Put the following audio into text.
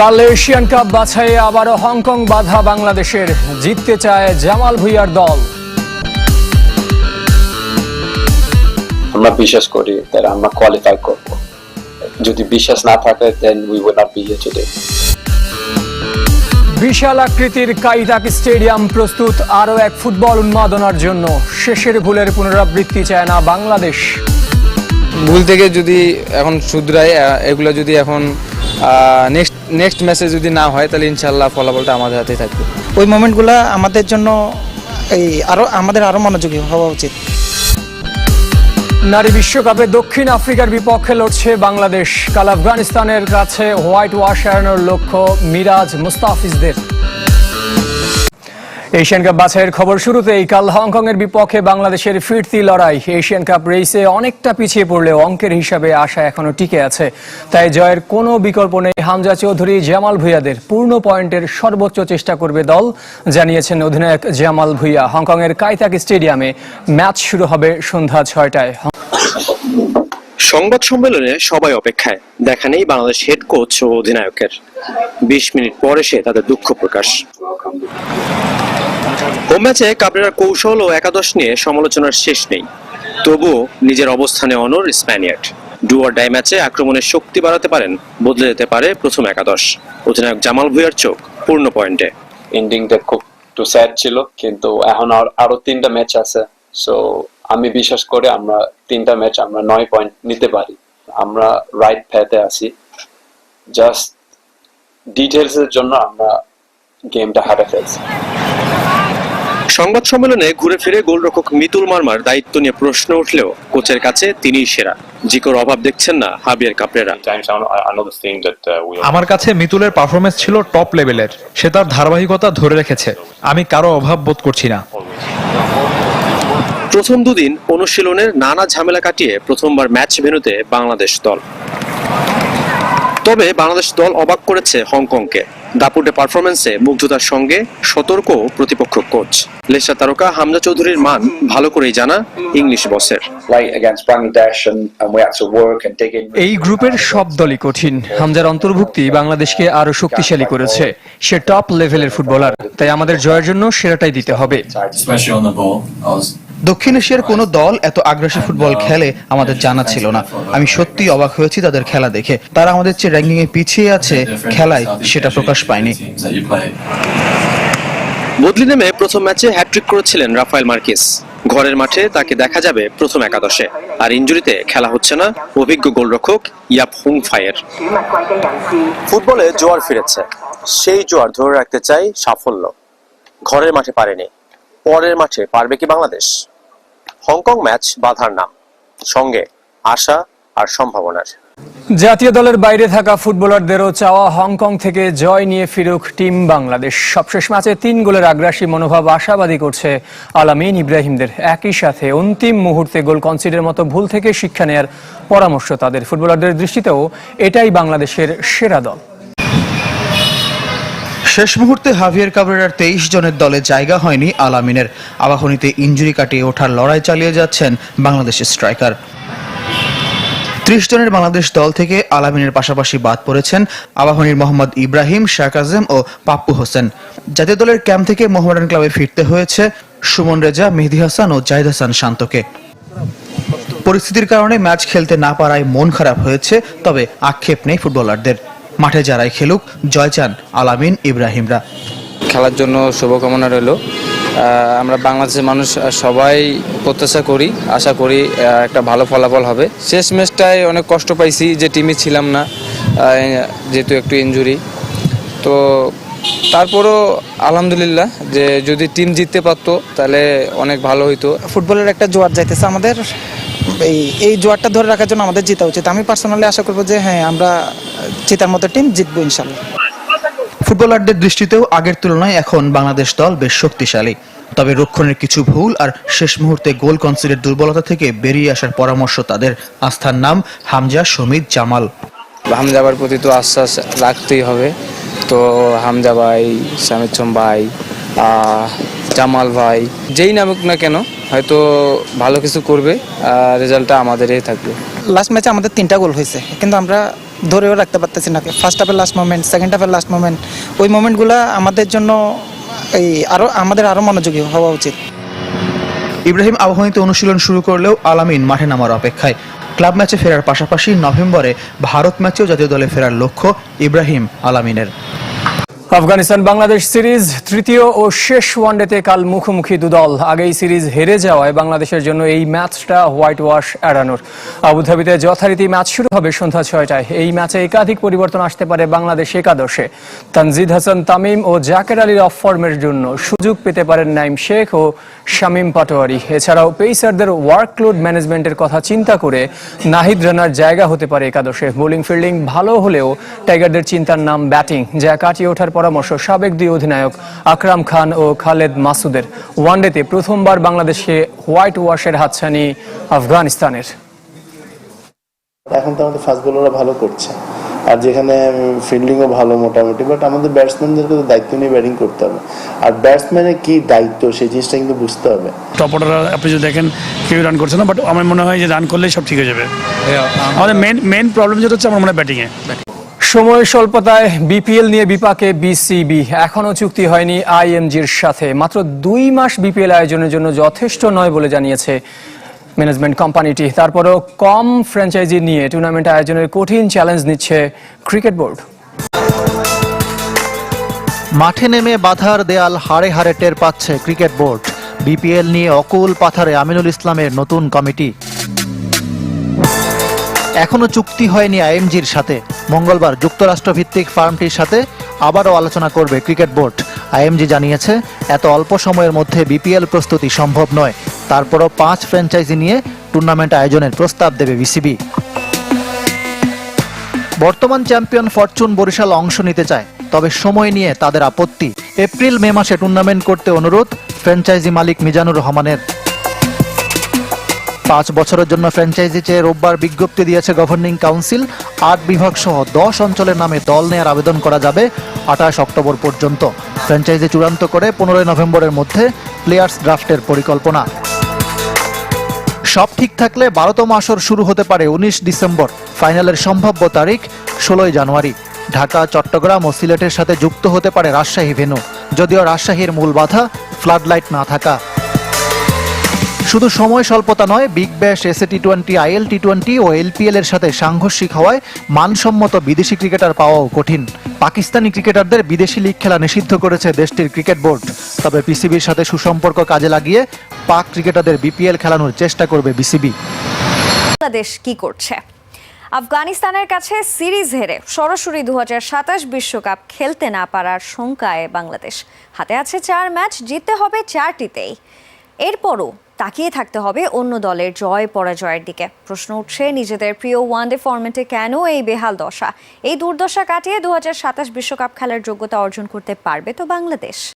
কাল Asian cup বাছাইয়ে আবারও Hong Kong বাধা বাংলাদেশের। জিততে চায় জামাল ভুইয়ার দল। আমরা বিশ্বাস করি that আমরা কোয়ালিফাই করব। যদি বিশ্বাস না থাকে then we will not be here today বিশাল আকৃতির কাইদাক স্টেডিয়াম প্রস্তুত আরও এক ফুটবল উন্মাদনার জন্য। শেষের ভুলের পুনরাবৃত্তি চায় না বাংলাদেশ। ভুল থেকে যদি এখন শুধরায় এগুলো যদি এখন নেক্সট নেক্সট ম্যাচে যদি না হয় তাহলে ইনশাল্লাহ ফলাফলটা আমাদের হাতেই থাকবে। ওই মোমেন্টগুলো আমাদের জন্য এই আরও আমাদের আরও মনোযোগী হওয়া উচিত। নারী বিশ্বকাপে দক্ষিণ আফ্রিকার বিপক্ষে লড়ছে বাংলাদেশ। কাল আফগানিস্তানের কাছে হোয়াইট ওয়াশ এড়ানোর লক্ষ্য মিরাজ মুস্তাফিজদের। এশিয়ান কাপ বাছাইয়ের খবর শুরুতেই কাল হংকং এর বিপক্ষে বাংলাদেশের ফিরতি লড়াই। এশিয়ান কাপ রেসে অনেকটা পিছিয়ে পড়লে অঙ্কের হিসাবে আশা এখনও টিকে আছে। তাই জয়ের কোনো বিকল্প নেই হামজা চৌধুরী, জামাল ভুইয়াদের। পূর্ণ পয়েন্টের সর্বোচ্চ চেষ্টা করবে দল, জানিয়েছেন অধিনায়ক জামাল ভুইয়া। হংকং এর কাইতাক স্টেডিয়ামে ম্যাচ শুরু হবে সন্ধ্যা ছয়টায়। সংবাদ সম্মেলনে সবাই অপেক্ষায়। দেখা নেই বাংলাদেশ হেড কোচ ও অধিনায়কের। বিশ মিনিট পরে সে তাদের দুঃখ প্রকাশ। হোম ম্যাচে কাবরেরার কৌশল ও একাদশ নিয়ে সমালোচনার শেষ নেই। তবুও নিজের অবস্থানে অনর স্প্যানিয়ার্ড। ডুয়ার ডাই ম্যাচে আক্রমণের শক্তি বাড়াতে পারেন, বদলে যেতে পারে প্রথম একাদশ। অধিনায়ক জামাল ভুইয়ার চোখ পূর্ণ পয়েন্টে। এন্ডিংটা খুব একটু স্যাড ছিল, কিন্তু এখন আর আরও তিনটা ম্যাচ আছে সো আমি বিশ্বাস করে আমরা তিনটা ম্যাচ আমরা নয় পয়েন্ট নিতে পারি। আমরা রাইট ফ্যাতে আছি। জাস্ট ডিটেলস এর জন্য আমরা গেমটা হারে ফেলছি। সংবাদ সম্মেলনে ঘুরে ফিরে গোলরক্ষক মিতুল মার্মার দায়িত্ব নিয়ে প্রশ্ন উঠলেও কোচের কাছে তিনিই সেরা। জিকোর অভাব দেখছেন না হাবিয়ার কাপড়েরা। আমার কাছে মিতুলের পারফরমেন্স ছিল টপ লেভেলের সে তার ধারাবাহিকতা ধরে রেখেছে। আমি কারও অভাব বোধ করছি না। প্রথম দুদিন অনুশীলনের নানা ঝামেলা কাটিয়ে প্রথমবার ম্যাচ ভেন্যুতে বাংলাদেশ দল। তবে বাংলাদেশ দল অবাক করেছে হংকংকে। দাপুটে পারফরমেন্সে মুগ্ধতার সঙ্গে সতর্ক প্রতিপক্ষ কোচ লেসা তারকা হামজা চৌধুরীর মান ভালো করেই জানা ইংলিশ বসের. এই গ্রুপের সব দলই কঠিন। হামজার অন্তর্ভুক্তি বাংলাদেশকে আরও শক্তিশালী করেছে। সে টপ লেভেলের ফুটবলার তাই আমাদের জয়ের জন্য সেরাটাই দিতে হবে। দক্ষিণ এশিয়ার কোনো দল এত আগ্রাসী ফুটবল খেলে আমাদের জানা ছিল না। আমি সত্যি অবাক হয়েছি তাদের খেলা দেখে। তারা আমাদের চেয়ে র্যাঙ্কিং এ পিছিয়ে আছে খেলায় সেটা প্রকাশ পায়নি. বদলি নেমে প্রথম ম্যাচে হ্যাট্রিক করেছিলেন রাফায়েল মার্কিস। ঘরের মাঠে তাকে দেখা যাবে প্রথম একাদশে। আর ইঞ্জুরিতে খেলা হচ্ছে না অভিজ্ঞ গোলরক্ষক ইয়াপ হুং ফায়ের ফুটবলে জোয়ার ফিরেছে। সেই জোয়ার ধরে রাখতে চাই সাফল্য। ঘরের মাঠে পারেনি। পরের মাঠে পারবে কি বাংলাদেশ? হংকং ম্যাচ বাধার নাম। সঙ্গে আশা আর সম্ভাবনার। জাতীয় দলের বাইরে থাকা ফুটবলারদেরও চাওয়া হংকং থেকে জয় নিয়ে ফিরুক টিম বাংলাদেশ। সবশেষ ম্যাচে তিন গোলের আগ্রাসী মনোভাব আশাবাদী করছে আলামিন ইব্রাহিমদের। একই সাথে অন্তিম মুহূর্তে গোল কনসিডের মতো ভুল থেকে শিক্ষা নেয়ার পরামর্শ তাদের ফুটবলারদের দৃষ্টিতেও। এটাই বাংলাদেশের সেরা দল। শেষ মুহূর্তে হাভিয়ার কাবরেরার তেইশ জনের দলে জায়গা হয়নি আলামিনের। আবাহনীতে ইঞ্জুরি কাটিয়ে ওঠার লড়াই চালিয়ে যাচ্ছেন বাংলাদেশের স্ট্রাইকার। ত্রিশ জনের বাংলাদেশ দল থেকে আলামিনের পাশাপাশি বাদ পড়েছেন আবাহনীর মোহাম্মদ ইব্রাহিম শাহ আজম ও পাপ্পু হোসেন। জাতীয় দলের ক্যাম্প থেকে মোহামেডান ক্লাবে ফিরতে হয়েছে সুমন রেজা, মেহদি হাসান ও জাহিদ হাসান শান্তকে। পরিস্থিতির কারণে ম্যাচ খেলতে না পারায় মন খারাপ হয়েছে, তবে আক্ষেপ নেই ফুটবলারদের। মাঠে যারাই খেলুক জয় চান আলামিন ইব্রাহিমরা। খেলার জন্য শুভকামনা রইল। আমরা বাংলাদেশের মানুষ সবাই প্রত্যাশা করি আশা করি একটা ভালো ফলাফল হবে। শেষ ম্যাচটায় অনেক কষ্ট পাইছি যে টিমে ছিলাম না যেহেতু একটু ইনজুরি। তো তারপরও আলহামদুলিল্লাহ যে যদি টিম জিততে পারতো তাহলে অনেক ভালো হইতো। ফুটবলের একটা জোয়ার যাইতেছে আমাদের এই এই জোয়ারটা ধরে রাখার জন্য আমাদের জিতা উচিত। আমি পার্সোনালি আশা করব যে হ্যাঁ আমরা জেতার মতো টিম জিতবো ইনশাল্লাহ। ফুটবলারদের দৃষ্টিতেও আগের তুলনায় এখন বাংলাদেশ দল বেশ শক্তিশালী। তবে রক্ষণের কিছু ভুল আর শেষ মুহূর্তে গোল কনসিডের দুর্বলতা থেকে বেরিয়ে আসার পরামর্শ তাদের। আস্থার নাম হামজা সমিত জামাল। হামজাবার প্রতি তো আশ্বাস রাখতেই হবে। তো হামজা ভাই সামিচ্ছম ভাই আহ, জামাল ভাই যেই নামুক না কেন হয়তো ভালো কিছু করবে রেজাল্টটা আমাদেরই থাকবে। লাস্ট ম্যাচে আমাদের তিনটা গোল হয়েছে। কিন্তু আমরা ধরেও রাখতে পারতেছি না। ফার্স্ট হাফের লাস্ট মোমেন্ট সেকেন্ড হাফের লাস্ট মোমেন্ট ওই মোমেন্টগুলো আমাদের জন্য এই আরও আমাদের আরও মনোযোগী হওয়া উচিত। ইব্রাহিম আবাহনীতে অনুশীলন শুরু করলেও আলামিন মাঠে নামার অপেক্ষায়। ক্লাব ম্যাচে ফেরার পাশাপাশি নভেম্বরে ভারত ম্যাচেও জাতীয় দলে ফেরার লক্ষ্য ইব্রাহিম আলামিনের। আফগানিস্তান বাংলাদেশ সিরিজ তৃতীয় ও শেষ ওয়ানডেতে কাল মুখোমুখি দুদল। আগেই সিরিজ হেরে যাওয়ায় বাংলাদেশের জন্য এই ম্যাচটা হোয়াইট ওয়াশ এড়ানোর। আবুধাবিতে যথারীতি ম্যাচ শুরু হবে সন্ধ্যা ছয়টায়। এই ম্যাচে একাধিক পরিবর্তন আসতে পারে বাংলাদেশ একাদশে। তানজিদ হাসান, তামিম ও জাকের আলীর অফ ফর্মের জন্য সুযোগ পেতে পারেন নাইম শেখ ও শামীম পাটোয়ারি। এছাড়াও পেসারদের ওয়ার্কলোড ম্যানেজমেন্টের কথা চিন্তা করে নাহিদ রানার জায়গা হতে পারে একাদশে। বোলিং, ফিল্ডিং ভালো হলেও টাইগারদের চিন্তার নাম ব্যাটিং, যা কাটিয়ে ওঠার পরামর্শ সাবেক দুই অধিনায়ক আকরাম খান ও খালেদ মাসুদের। ওয়ানডেতে প্রথমবার বাংলাদেশে হোয়াইট ওয়াশের হাতছানি আফগানিস্তানের। এখন তো আমাদের ফাস্ট বোলাররা ভালো করছে। আর যেখানে ফিল্ডিংও ভালো মোটামুটি বাট আমাদের ব্যাটসম্যানদেরকে তো দায়িত্ব নিয়ে ব্যাটিং করতে হবে। আর ব্যাটসম্যানের কি দায়িত্ব সেই জিনিসটা কিন্তু বুঝতে হবে। টপ অর্ডার আপনি যদি দেখেন কেউ রান করছে না বাট আমার মনে হয় যে রান করলেই সব ঠিক হয়ে যাবে। আমাদের মেন মেন প্রবলেম যেটা হচ্ছে আমার মনে হয় ব্যাটিংয়ে সময় স্বল্পতায় বিপিএল নিয়ে বিপাকে বিসিবি। এখনও চুক্তি হয়নি আইএমজির সাথে। মাত্র দুই মাস বিপিএল আয়োজনের জন্য যথেষ্ট নয় বলে জানিয়েছে ম্যানেজমেন্ট কোম্পানিটি। তারপরেও কম ফ্র্যাঞ্চাইজি নিয়ে টুর্নামেন্ট আয়োজনের কঠিন চ্যালেঞ্জ নিচ্ছে ক্রিকেট বোর্ড। মাঠে নেমে বাধার দেয়াল হাড়ে হাড়ে টের পাচ্ছে ক্রিকেট বোর্ড। বিপিএল নিয়ে অকুল পাথারে আমিনুল ইসলামের নতুন কমিটি। এখনও চুক্তি হয়নি আইএমজির সাথে। মঙ্গলবার যুক্তরাষ্ট্র ভিত্তিক ফার্মটির সাথে আবারও আলোচনা করবে ক্রিকেট বোর্ড। আইএমজি জানিয়েছে, এত অল্প সময়ের মধ্যে বিপিএল প্রস্তুতি সম্ভব নয়। তারপরও পাঁচ ফ্র্যাঞ্চাইজি নিয়ে টুর্নামেন্ট আয়োজনের প্রস্তাব দেবে বিসিবি। বর্তমান চ্যাম্পিয়ন ফরচুন বরিশাল অংশ নিতে চায়, তবে সময় নিয়ে তাদের আপত্তি। এপ্রিল মে মাসে টুর্নামেন্ট করতে অনুরোধ ফ্র্যাঞ্চাইজি মালিক মিজানুর রহমানের। পাঁচ বছরের জন্য ফ্র্যাঞ্চাইজি চেয়ে রোববার বিজ্ঞপ্তি দিয়েছে গভর্নিং কাউন্সিল আট বিভাগ সহ দশ অঞ্চলের নামে দল নেয়ার আবেদন করা যাবে আঠাশ অক্টোবর পর্যন্ত। ফ্র্যাঞ্চাইজি চূড়ান্ত করে পনেরোই নভেম্বরের মধ্যে প্লেয়ার্স ড্রাফটের পরিকল্পনা। সব ঠিক থাকলে বারোতম আসর শুরু হতে পারে উনিশ ডিসেম্বর। ফাইনালের সম্ভাব্য তারিখ ষোলোই জানুয়ারি। ঢাকা, চট্টগ্রাম ও সিলেটের সাথে যুক্ত হতে পারে রাজশাহী ভেন্যু যদিও রাজশাহীর মূল বাধা ফ্লাড লাইট না থাকা। শুধু সময় স্বল্পতা নয় Big Bash SA T twenty IL T twenty ও এলপিএল এর সাথে সাংঘর্ষিক হওয়ায় মানসম্মত বিদেশি ক্রিকেটার পাওয়াও কঠিন। পাকিস্তানি ক্রিকেটারদের বিদেশি লিগ খেলা নিষিদ্ধ করেছে দেশটির ক্রিকেট বোর্ড। তবে পিসিবির সাথে সুসম্পর্ক কাজে লাগিয়ে পাক ক্রিকেটারদের বিপিএল খেলানোর চেষ্টা করবে বিসিবি বাংলাদেশ কি করছে? আফগানিস্তানের কাছে সিরিজ হেরে সরাসরি দু বিশ্বকাপ খেলতে না পারার শঙ্কায় বাংলাদেশ। হাতে আছে চার ম্যাচ, জিততে হবে চারটিতেই। এরপরও তাকিয়ে থাকতে হবে অন্য দলের জয় পরাজয়ের দিকে। প্রশ্ন উঠছে নিজেদের প্রিয় ওয়ানডে ফরম্যাটে কেন এই বেহাল দশা? এই দুর্দশা কাটিয়ে দু বিশ্বকাপ খেলার যোগ্যতা অর্জন করতে পারবে তো বাংলাদেশ।